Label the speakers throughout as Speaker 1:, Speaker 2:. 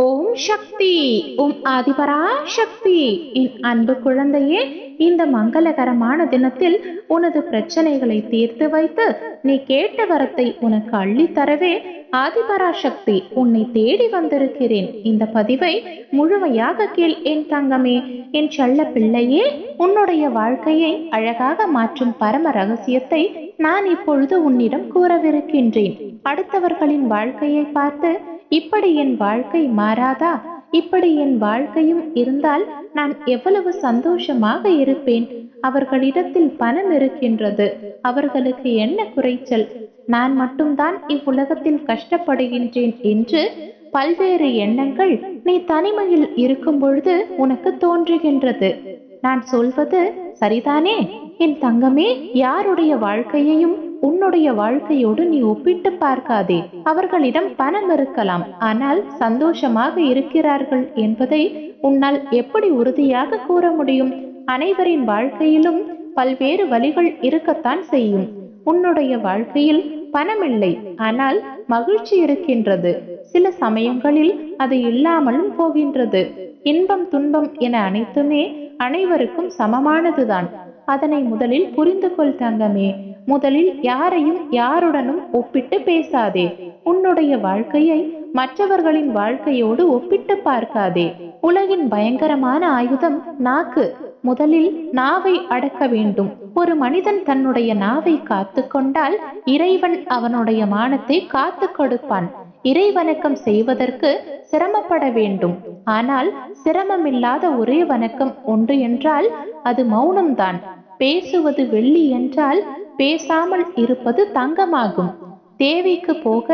Speaker 1: ஓம் சக்தி. ஓம் ஆதிபரா சக்தி என் அன்பு குழந்தையே இந்த மங்களகரமான தினத்தில் உனது பிரச்சனைகளை தீர்த்து வைத்து நீ கேட்ட வரத்தை உனக்கு அள்ளித் தரவே ஆதிபரா சக்தி உன்னை தேடி வந்திருக்கிறேன். இந்த பதிவை முழுமையாக கேள் என் தங்கமே. என் செல்ல பிள்ளையே உன்னுடைய வாழ்க்கையை அழகாக மாற்றும் பரம ரகசியத்தை நான் இப்பொழுது உன்னிடம் கூறவிருக்கின்றேன். அடுத்தவர்களின் வாழ்க்கையை பார்த்து இப்படி என் வாழ்க்கை மாறாதா? இப்படி என் வாழ்க்கையும் இருந்தால் நான் எவ்வளவு சந்தோஷமாக இருப்பேன்? அவர்களிடத்தில் பணம் இருக்கின்றது. அவர்களுக்கு என்ன குறைச்சல்? நான் மட்டும்தான் இவ்வுலகத்தில் கஷ்டப்படுகின்றேன் என்று பல்வேறு எண்ணங்கள் நீ தனிமையில் இருக்கும் பொழுது உனக்கு தோன்றுகின்றது. நான் சொல்வது சரிதானே? என் தங்கமே யாருடைய வாழ்க்கையையும் உன்னுடைய வாழ்க்கையோடு நீ ஒப்பிட்டு பார்க்காதே. அவர்களிடம் பணம் இருக்கலாம். ஆனால் சந்தோஷமாக இருக்கிறார்கள் என்பதை உன்னால் எப்படி உறுதியாக கூற முடியும்? அனைவரின் வாழ்க்கையிலும் பல்வேறு வழிகள் இருக்கத்தான் செய்யும். உன்னுடைய வாழ்க்கையில் பணமில்லை. ஆனால் மகிழ்ச்சி இருக்கின்றது. சில சமயங்களில் அது இல்லாமலும் போகின்றது. இன்பம் துன்பம் என அனைத்துமே அனைவருக்கும் சமமானதுதான். அதனை முதலில் புரிந்து கொள் தங்கமே. முதலில் யாரையும் யாருடனும் ஒப்பிட்டு பேசாதே. உன்னுடைய வாழ்க்கையை மற்றவர்களின் வாழ்க்கையோடு ஒப்பிட்டு பார்க்காதே. உலகின் பயங்கரமான ஆயுதம் நாக்கு. முதலில் நாவை அடக்க வேண்டும். ஒரு மனிதன் தன்னுடைய நாவை காத்து கொண்டால் இறைவன் அவனுடைய மானத்தை காத்து கொடுப்பான். இறைவணக்கம் செய்வதற்கு சிரமப்பட வேண்டும். ஆனால் சிரமமில்லாத ஒரே வணக்கம் ஒன்று என்றால் அது மௌனம்தான். பேசுவது வெள்ளி என்றால் பேசாமல் இருப்பது தங்கமாகும். தேவைக்கு போக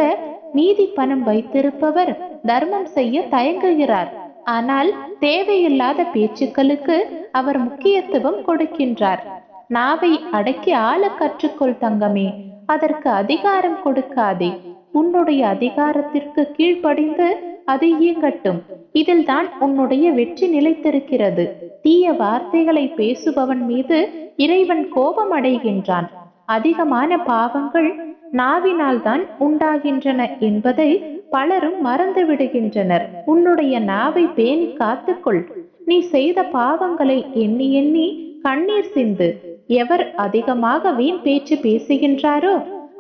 Speaker 1: மீதி பணம் வைத்திருப்பவர் தர்மம் செய்ய தயங்குகிறார். ஆனால் தேவையில்லாத பேச்சுக்களுக்கு அவர் முக்கியத்துவம் கொடுக்கின்றார். நாவை அடக்கி ஆள கற்றுக்கொள் தங்கமே அதற்கு அதிகாரம் கொடுக்காதே. உன்னுடைய அதிகாரத்திற்கு கீழ்ப்படிந்து அது இயங்கட்டும். இதில் தான் உன்னுடைய வெற்றி நிலைத்திருக்கிறது. தீய வார்த்தைகளை பேசுபவன் மீது இறைவன் கோபம் அடைகின்றான் அதிகமான பாவங்கள் நாவினால் தான் உண்டாகின்றன என்பதை பலரும் மறந்து விடுகின்றனர். உன்னுடைய நாவை பேணி காத்துக்கொள். நீ செய்த பாவங்களை எண்ணி எண்ணி கண்ணீர் சிந்து. எவர் அதிகமாக வீண் பேச்சு பேசுகின்றாரோ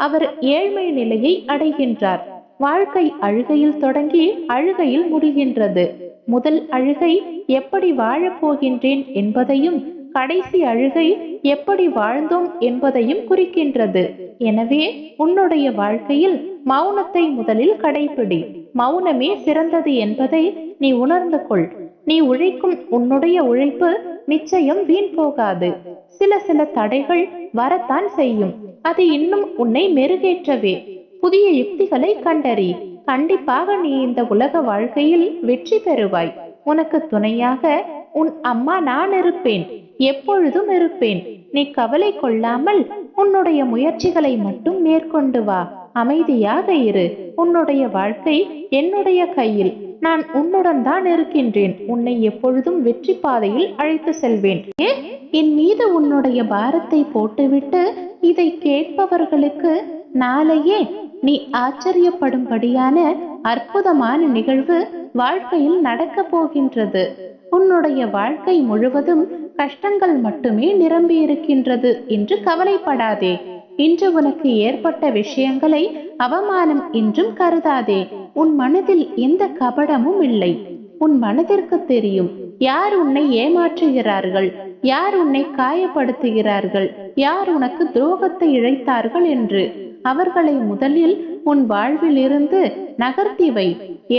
Speaker 1: அவர் ஏழ்மை நிலையை அடைகின்றார். வாழ்க்கை அழுகையில் தொடங்கி அழுகையில் முடிகின்றது. முதல் அழுகை எப்படி வாழப் போகின்றேன்? என்பதையும் கடைசி அழுகை எப்படி வாழ்ந்தோம் என்பதையும் குறிக்கின்றது. எனவே உன்னுடைய வாழ்க்கையில் மௌனத்தை முதலில் கடைபிடி மௌனமே சிறந்தது என்பதை நீ உணர்ந்து கொள். நீ உழைக்கும் உன்னுடைய உழைப்பு நிச்சயம் வீண் போகாது. சில சில தடைகள் வரத்தான் செய்யும். அது இன்னும் உன்னை மெருகேற்றவே. புதிய யுக்திகளை கண்டறி. கண்டிப்பாக நீ இந்த உலக வாழ்க்கையில் வெற்றி பெறுவாய். உனக்கு துணையாக உன் அம்மா நான் இருப்பேன். எப்பொழுதும் இருப்பேன். நீ கவலை கொள்ளாமல் உன்னுடைய முயற்சிகளை மட்டும் மேற்கொண்டு வா. அமைதியாக இரு. உன்னுடைய வாழ்க்கை என்னுடைய கையில். நான் உன்னுடன் தான் இருக்கின்றேன். உன்னை எப்பொழுதும் வெற்றி பாதையில் அழைத்து செல்வேன். ஏ? என் மீது உன்னுடைய பாரத்தை போட்டுவிட்டு இதை கேட்பவர்களுக்கு நாளையே நீ ஆச்சரியப்படும்படியான அற்புதமான நிகழ்வு வாழ்க்கையில் நடக்க போகின்றது. உன்னுடைய வாழ்க்கை முழுவதும் கஷ்டங்கள் மட்டுமே நிரம்பி இருக்கின்றது என்று கவலைப்படாதே. இன்று உனக்கு ஏற்பட்ட விஷயங்களை அவமானம் என்றும் கருதாதே. உன் மனதில் எந்த கபடமும் இல்லை. உன் மனதிற்கு தெரியும் யார் உன்னை ஏமாற்றுகிறார்கள் யார் உன்னை காயப்படுத்துகிறார்கள் யார் உனக்கு துரோகத்தை இழைத்தார்கள் என்று. அவர்களை முதலில் உன் வாழ்வில் இருந்து நகர்த்தி வை.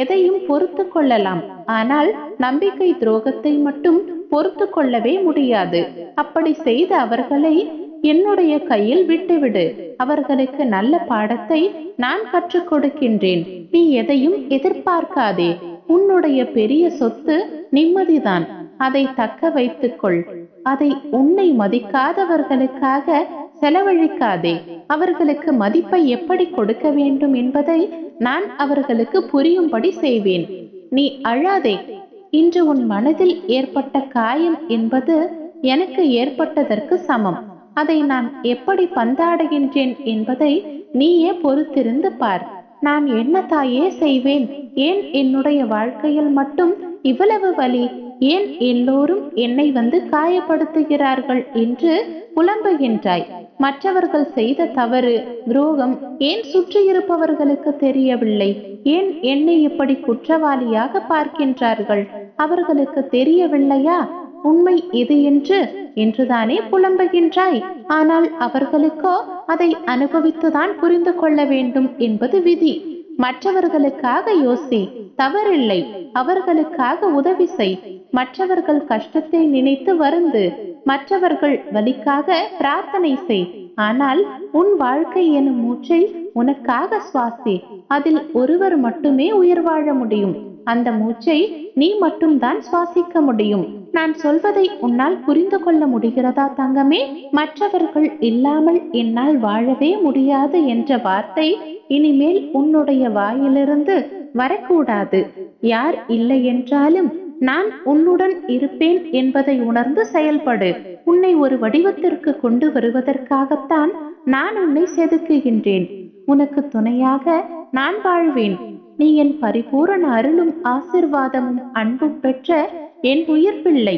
Speaker 1: எதையும் பொறுத்து கொள்ளலாம். ஆனால் நம்பிக்கை துரோகத்தை மட்டும் பொறுத்து கொள்ளவே முடியாது. அப்படி செய்த அவர்களை என்னுடைய கையில் விட்டுவிடு. அவர்களுக்கு நல்ல பாடத்தை நான் கற்றுக் கொடுக்கின்றேன். நீ எதையும் எதிர்பார்க்காதே. உன்னுடைய பெரிய சொத்து நிம்மதிதான். அதை தக்க வைத்துக்கொள். அதை உன்னை மதிக்காதவர்களுக்காக செலவழிக்காதே. அவர்களுக்கு மதிப்பை எப்படி கொடுக்க வேண்டும் என்பதை நான் அவர்களுக்கு புரியும்படி செய்வேன். நீ அழாதே. இன்று உன் மனதில் ஏற்பட்ட காயம் என்பது எனக்கு ஏற்பட்டதற்கு சமம். அதை நான் எப்படி பந்தாடுகின்றேன் என்பதை நீயே பொறுத்திருந்து பார். நான் என்ன தாயே செய்வேன்? ஏன் என்னுடைய வாழ்க்கையில் மட்டும் இவ்வளவு வலி ஏன் எல்லோரும் என்னை வந்து காயப்படுத்துகிறார்கள் என்று புலம்புகின்றாய். மற்றவர்கள் செய்த தவறு துரோகம் ஏன் சுற்றியிருப்பவர்களுக்கு தெரியவில்லை? ஏன் என்னை இப்படி குற்றவாளியாக பார்க்கின்றார்கள்? அவர்களுக்கு தெரியவில்லையா? உண்மை இது என்று என்றுதானே புலம்புகின்றாய். ஆனால் அவர்களுக்கோ அதை அனுபவித்துதான் புரிந்து கொள்ள வேண்டும் என்பது விதி. மற்றவர்களுக்காக யோசி தவறில்லை. அவர்களுக்காக உதவி செய். மற்றவர்கள் கஷ்டத்தை நினைத்து வருந்து மற்றவர்கள் வலிக்காக பிரார்த்தனை செய். ஆனால் உன் வாழ்க்கை எனும் மூச்சை உனக்காக சுவாசி. அதில் ஒருவர் மட்டுமே உயிர் வாழ முடியும். அந்த மூச்சை நீ மட்டும்தான் சுவாசிக்க முடியும். நான் சொல்வதை உன்னால் புரிந்து கொள்ள முடிகிறதா தங்கமே? மற்றவர்கள் இல்லாமல் என்னால் வாழவே முடியாது என்ற வார்த்தை இனிமேல் உன்னுடைய வாயிலிருந்து வரக்கூடாது. யார் இல்லை என்றாலும் நான் உன்னுடன் இருப்பேன் என்பதை உணர்ந்து செயல்படு. உன்னை ஒரு வடிவத்திற்கு கொண்டு வருவதற்காகத்தான் நான் உன்னை செதுக்குகின்றேன். உனக்கு துணையாக நான் வாழ்வேன். நீ என் பரிபூரண அருளும் ஆசிர்வாதமும் அன்பும் பெற்ற என் உயிர் பிள்ளை.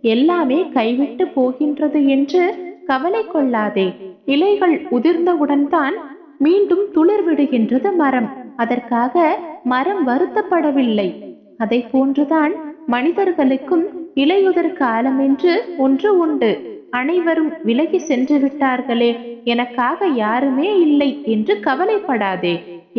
Speaker 1: எல்லாமே கைவிட்டு போகின்றது என்று கவலை கொள்ளாதே. இலைகள் உதிர்ந்தவுடன் தான் மீண்டும் துளிர் விடுகின்றது மரம். அதற்காக மரம் வருத்தப்படவில்லை. அதை போன்றுதான் மனிதர்களுக்கும் இலையுதிர் காலம் என்று ஒன்று உண்டு. அனைவரும் விலகி சென்று விட்டார்களே. எனக்காக யாருமே இல்லை என்று கவலைப்படாதே.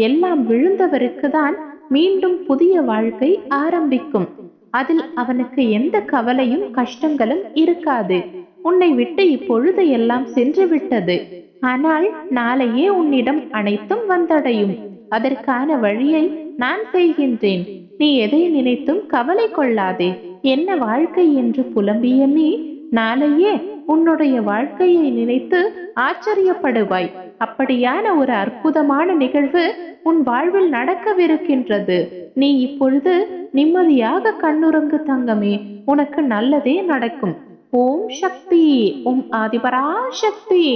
Speaker 1: எல்லாம் விழுந்தவருக்கு தான் மீண்டும் புதிய வாழ்க்கை ஆரம்பிக்கும். அதில் அவனுக்கு எந்த கவலையும் கஷ்டங்களும் இருக்காது. உன்னை விட்டு இப்பொழுது எல்லாம் சென்று விட்டது. ஆனால் நாளையே உன்னிடம் அனைத்தும் வந்தடையும். அதற்கான வழியை நான் செய்கின்றேன். நீ எதை நினைத்தும் கவலை கொள்ளாதே. என்ன வாழ்க்கை என்று புலம்பிய நீ நாளையே உன்னுடைய வாழ்க்கையை நினைத்து ஆச்சரியப்படுவாய். அப்படியான ஒரு அற்புதமான நிகழ்வு உன் வாழ்வில் நடக்கவிருக்கின்றது. நீ இப்பொழுது நிம்மதியாக கண்ணுறங்கு தங்கமே உனக்கு நல்லதே நடக்கும். ஓம் சக்தி ஓம் ஆதிபரா சக்தி